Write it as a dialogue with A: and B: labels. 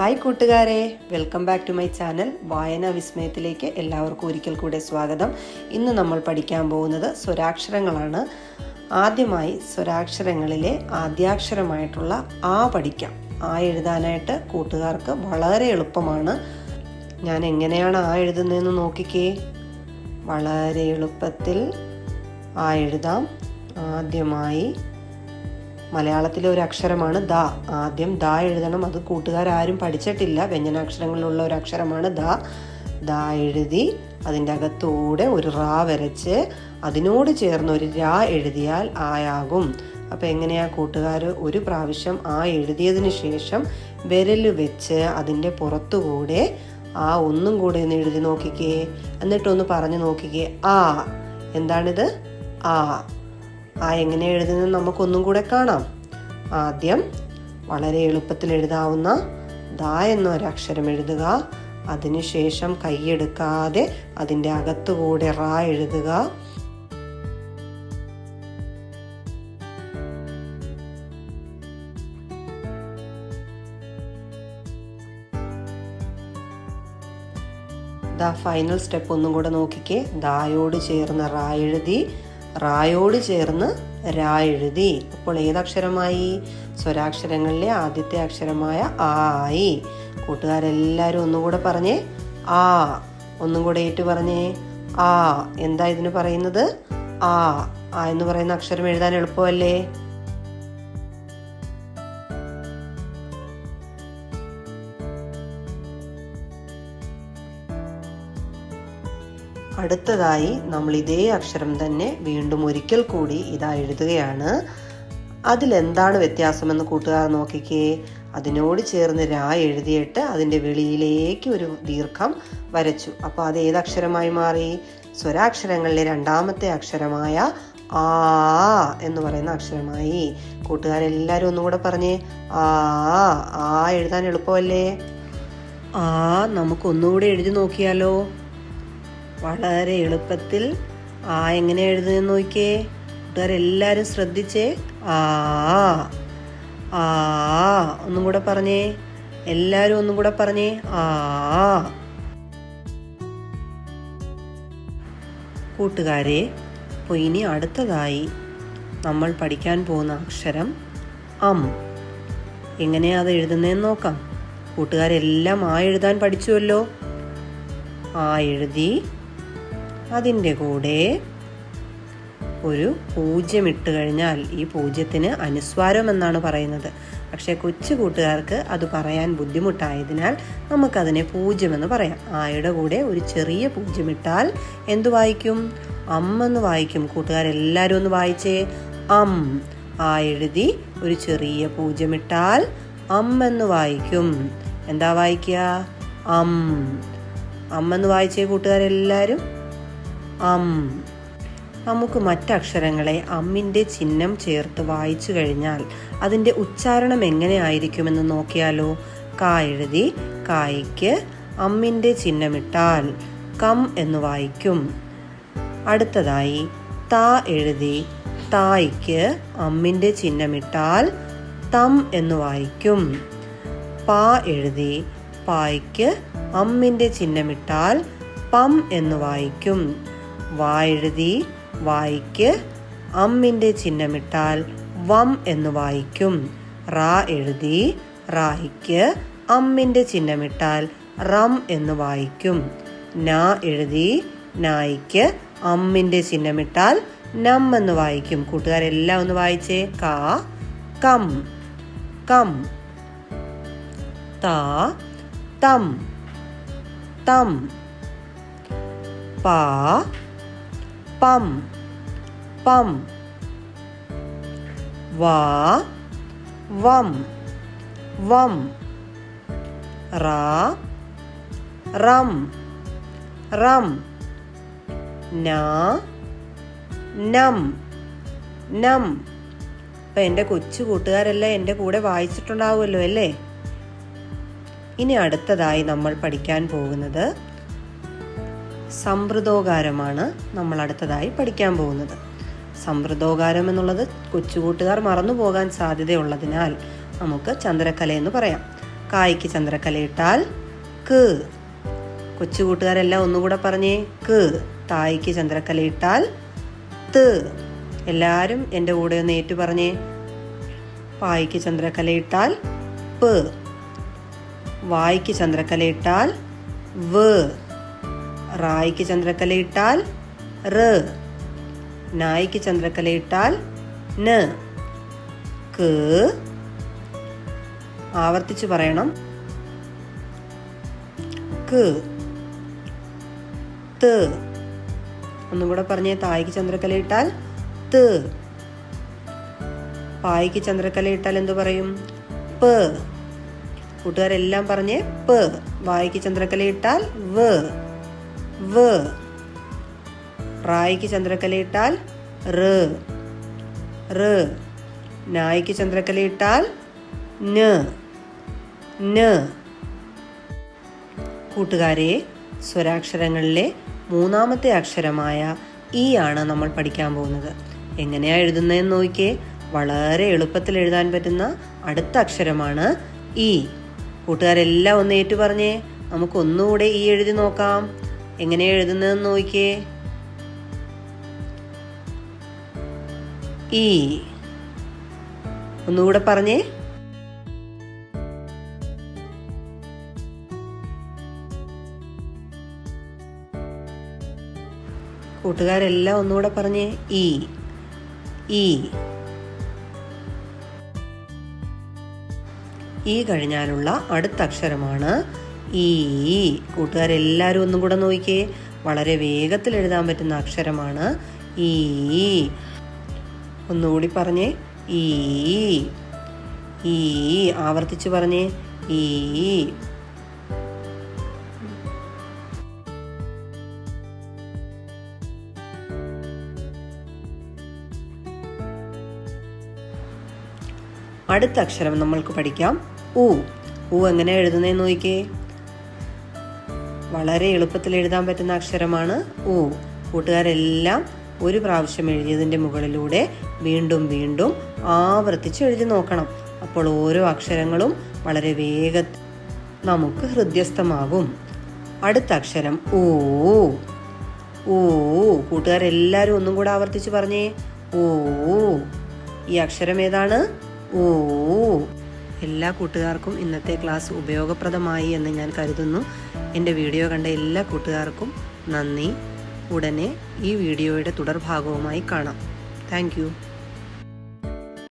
A: Hi കൂട്ടുകാരെ welcome back to my channel. വായന വിസ്മയത്തിലേക്ക് എല്ലാവർക്കും ഒരിക്കൽ കൂടെ സ്വാഗതം. ഇന്ന് നമ്മൾ പഠിക്കാൻ പോകുന്നത് സ്വരാക്ഷരങ്ങളാണ്. ആദ്യമായി സ്വരാക്ഷരങ്ങളിലെ ആദ്യാക്ഷരമായിട്ടുള്ള ആ പഠിക്കാം. ആ എഴുതാനായിട്ട് കൂട്ടുകാർക്ക് വളരെ എളുപ്പമാണ്. ഞാൻ എങ്ങനെയാണ് ആ എഴുതുന്നതെന്ന് നോക്കിക്കേ. വളരെ എളുപ്പത്തിൽ ആ എഴുതാം. ആദ്യമായി മലയാളത്തിലെ ഒരു അക്ഷരമാണ് ദ. ആദ്യം ദ എഴുതണം. അത് കൂട്ടുകാരും പഠിച്ചിട്ടില്ല. വ്യഞ്ജനാക്ഷരങ്ങളിലുള്ള ഒരു അക്ഷരമാണ് ദ. ദ എഴുതി അതിന്റെ അകത്തൂടെ ഒരു റാ വരച്ച് അതിനോട് ചേർന്ന് ഒരു രാ എഴുതിയാൽ ആയാകും. അപ്പോൾ എങ്ങനെയാ കൂട്ടുകാർ ഒരു പ്രാവശ്യം ആ എഴുതിയതിന് ശേഷം വിരൽ വെച്ച് അതിന്റെ പുറത്തുകൂടെ ആ ഒന്നും കൂടെ ഒന്ന് എഴുതി നോക്കിക്കേ. എന്നിട്ടൊന്ന് പറഞ്ഞു നോക്കിക്കേ. ആ. എന്താണിത്? ആ. ആ എങ്ങനെ എഴുതുന്നത് നമുക്കൊന്നും കൂടെ കാണാം. ആദ്യം വളരെ എളുപ്പത്തിൽ എഴുതാവുന്ന ദ എന്നൊരക്ഷരം എഴുതുക. അതിനുശേഷം കൈയെടുക്കാതെ അതിന്റെ അകത്തുകൂടെ റാ എഴുതുക. ദ ഫൈനൽ സ്റ്റെപ്പ് ഒന്നും കൂടെ നോക്കിക്കേ. ദായോട് ചേർന്ന് റാ എഴുതി റായോട് ചേർന്ന് രാ എഴുതി. അപ്പോൾ ഏതക്ഷരമായി? സ്വരാക്ഷരങ്ങളിലെ ആദ്യത്തെ അക്ഷരമായ ആ ആയി. കൂട്ടുകാരെല്ലാവരും ഒന്നുകൂടെ പറഞ്ഞേ. ആ. ഒന്നും കൂടെ ഏറ്റു പറഞ്ഞേ. ആ. എന്താ ഇതിന് പറയുന്നത്? ആ. ആ എന്ന് പറയുന്ന അക്ഷരം എഴുതാൻ എളുപ്പമല്ലേ? അടുത്തതായി നമ്മൾ ഇതേ അക്ഷരം തന്നെ വീണ്ടും ഒരിക്കൽ കൂടി ഇതാ എഴുതുകയാണ്. അതിലെന്താണ് വ്യത്യാസമെന്ന് കൂട്ടുകാർ നോക്കിക്കേ. അതിനോട് ചേർന്ന് രാ എഴുതിയിട്ട് അതിന്റെ വെളിയിലേക്ക് ഒരു ദീർഘം വരച്ചു. അപ്പോൾ അത് ഏത് അക്ഷരമായി മാറി? സ്വരാക്ഷരങ്ങളിലെ രണ്ടാമത്തെ അക്ഷരമായ ആ എന്ന് പറയുന്ന അക്ഷരമായി. കൂട്ടുകാരെല്ലാവരും ഒന്നും കൂടെ പറഞ്ഞേ. ആ ആ എഴുതാൻ എളുപ്പമല്ലേ? ആ നമുക്ക് ഒന്നുകൂടെ എഴുതി നോക്കിയാലോ? വളരെ എളുപ്പത്തിൽ ആ എങ്ങനെ എഴുതുന്നത് നോക്കിയേ? കൂട്ടുകാരെല്ലാവരും ശ്രദ്ധിച്ചേ? ആ ആ ഒന്നും കൂടെ പറഞ്ഞേ. എല്ലാവരും ഒന്നും കൂടെ പറഞ്ഞേ. ആ കൂട്ടുകാരെ അപ്പോൾ ഇനി അടുത്തതായി നമ്മൾ പഠിക്കാൻ പോകുന്ന അക്ഷരം അം. എങ്ങനെയാ അത് എഴുതുന്നതെന്ന് നോക്കാം. കൂട്ടുകാരെല്ലാം ആ എഴുതാൻ പഠിച്ചുവല്ലോ. ആ എഴുതി അതിന്റെ കൂടെ ഒരു പൂജ്യം ഇട്ട് കഴിഞ്ഞാൽ ഈ പൂജ്യത്തിന് അനുസ്വാരം എന്നാണ് പറയുന്നത്. പക്ഷേ കൊച്ചു കൂട്ടുകാർക്ക് അത് പറയാൻ ബുദ്ധിമുട്ടായതിനാൽ നമുക്കതിനെ പൂജ്യമെന്ന് പറയാം. ആയുടെ കൂടെ ഒരു ചെറിയ പൂജ്യം ഇട്ടാൽ എന്ത് വായിക്കും? അമ്മെന്ന് വായിക്കും. കൂട്ടുകാരെല്ലാവരും ഒന്ന് വായിച്ചേ. അം. ആ എഴുതി ഒരു ചെറിയ പൂജ്യം ഇട്ടാൽ അമ്മെന്ന് വായിക്കും. എന്താ വായിക്കുക? അം. അമ്മെന്ന് വായിച്ചേ കൂട്ടുകാരെല്ലാവരും. അം. നമുക്ക് മറ്റക്ഷരങ്ങളെ അമ്മിന്റെ ചിഹ്നം ചേർത്ത് വായിച്ചു കഴിഞ്ഞാൽ അതിന്റെ ഉച്ചാരണം എങ്ങനെയായിരിക്കുമെന്ന് നോക്കിയാലോ? കാ എഴുതി കായ്ക്ക് അമ്മിന്റെ ചിഹ്നമിട്ടാൽ കം എന്ന് വായിക്കും. അടുത്തതായി താ എഴുതി തായ്ക്ക് അമ്മിന്റെ ചിഹ്നമിട്ടാൽ തം എന്ന് വായിക്കും. പാ എഴുതി പായ്ക്ക് അമ്മിന്റെ ചിഹ്നമിട്ടാൽ പം എന്ന് വായിക്കും. വാ എഴുതി വായിക്ക്. അമ്മിന്റെ ചിഹ്നമിട്ടാൽ വം എന്ന് വായിക്കും. റാ എഴുതി റായിക്ക്. അമ്മിന്റെ ചിഹ്നമിട്ടാൽ റം എന്ന് വായിക്കും. ന എഴുതി നായിക്ക്. അമ്മിന്റെ ചിഹ്നമിട്ടാൽ നം എന്ന് വായിക്കും. കൂട്ടുകാരെല്ലാം ഒന്ന് വായിച്ചേ. കാ കം കം ത തം തം പാ പം. പം. വാ. വം. വം. റാ. റം. റം. നാ. നം. നം. അപ്പം എന്റെ കൊച്ചു കൂട്ടുകാരെല്ലാം എന്റെ കൂടെ വായിച്ചിട്ടുണ്ടാവുമല്ലോ അല്ലേ? ഇനി അടുത്തതായി നമ്മൾ പഠിക്കാൻ പോകുന്നത് സമ്പ്രദോകാരമാണ് നമ്മൾ അടുത്തതായി പഠിക്കാൻ പോകുന്നത്. സമ്പ്രദോകാരം എന്നുള്ളത് കൊച്ചുകൂട്ടുകാർ മറന്നു പോകാൻ സാധ്യതയുള്ളതിനാൽ നമുക്ക് ചന്ദ്രക്കല എന്ന് പറയാം. കായ്ക്ക് ചന്ദ്രക്കലയിട്ടാൽ ക് കൊച്ചുകൂട്ടുകാരെല്ലാം ഒന്നുകൂടെ പറഞ്ഞേ ക് തായ്ക്ക് ചന്ദ്രക്കലയിട്ടാൽ ത് എല്ലാവരും എന്റെ കൂടെ ഒന്ന് ഏറ്റു പറഞ്ഞേ. പായ്ക്ക് ചന്ദ്രക്കലയിട്ടാൽ പ്. വായ്ക്ക് ചന്ദ്രക്കലയിട്ടാൽ വ്. റായ്ക്ക് ചന്ദ്രക്കലയിട്ടാൽ റ്. നായ്ക്ക് ചന്ദ്രക്കലയിട്ടാൽ ന്. ക് ആവർത്തിച്ചു പറയണം. ക് ത് ഒന്നും കൂടെ പറഞ്ഞേ തായ്ക്ക് ചന്ദ്രക്കലയിട്ടാൽ ത് പായ്ക്ക് ചന്ദ്രക്കലയിട്ടാൽ എന്തു പറയും? പ്. കൂട്ടുകാരെല്ലാം പറഞ്ഞേ പ്. വായിക്ക് ചന്ദ്രക്കലയിട്ടാൽ വ്. വ്. റായിക്ക് ചന്ദ്രക്കലയിട്ടാൽ റ്. റ്. നായിക്ക് ചന്ദ്രക്കലയിട്ടാൽ ന്. ന്. കൂട്ടുകാരെ സ്വരാക്ഷരങ്ങളിലെ മൂന്നാമത്തെ അക്ഷരമായ ഇ ആണ് നമ്മൾ പഠിക്കാൻ പോകുന്നത്. എങ്ങനെയാ എഴുതുന്നതെന്ന് നോക്കിയേ വളരെ എളുപ്പത്തിൽ എഴുതാൻ പറ്റുന്ന അടുത്ത അക്ഷരമാണ് ഇ കൂട്ടുകാരെല്ലാം ഒന്ന് ഏറ്റു പറഞ്ഞേ നമുക്കൊന്നുകൂടെ ഈ എഴുതി നോക്കാം. എങ്ങനെയാ എഴുതുന്നതെന്ന് നോക്കിയേ. ഈ. ഒന്നുകൂടെ പറഞ്ഞേ. കൂട്ടുകാരെല്ലാം ഒന്നുകൂടെ പറഞ്ഞേ. ഈ. ഈ. ഈ കഴിഞ്ഞാലുള്ള അടുത്ത അക്ഷരമാണ് ഈ കൂട്ടുകാരെല്ലാവരും ഒന്നും കൂടെ നോക്കിയേ വളരെ വേഗത്തിൽ എഴുതാൻ പറ്റുന്ന അക്ഷരമാണ് ഈ. ഒന്നുകൂടി പറഞ്ഞേ. ഈ. ഈ. ആവർത്തിച്ച് പറഞ്ഞേ. ഈ. അടുത്ത അക്ഷരം നമ്മൾക്ക് പഠിക്കാം. ഊ. ഊ എങ്ങനെ എഴുതുന്നതെന്ന് നോക്കിയേ വളരെ എളുപ്പത്തിൽ എഴുതാൻ പറ്റുന്ന അക്ഷരമാണ് ഉ. കൂട്ടുകാരെല്ലാം ഒരു പ്രാവശ്യം എഴുതിയതിന്റെ മുകളിലൂടെ വീണ്ടും വീണ്ടും ആവർത്തിച്ച് എഴുതി നോക്കണം. അപ്പോൾ ഓരോ അക്ഷരങ്ങളും വളരെ വേഗ നമുക്ക് ഹൃദ്യസ്ഥമാകും. അടുത്ത അക്ഷരം ഓ ഓ കൂട്ടുകാരെല്ലാവരും ഒന്നും കൂടെ ആവർത്തിച്ച് പറഞ്ഞേ. ഓ ഈ അക്ഷരം ഏതാണ്? ഓ എല്ലാ കൂട്ടുകാർക്കും ഇന്നത്തെ ക്ലാസ് ഉപയോഗപ്രദമായി എന്ന് ഞാൻ കരുതുന്നു. എന്റെ വീഡിയോ കണ്ട എല്ലാ കൂട്ടുകാർക്കും നന്ദി. ഉടനെ ഈ വീഡിയോയുടെ തുടർഭാഗവുമായി കാണാം. താങ്ക്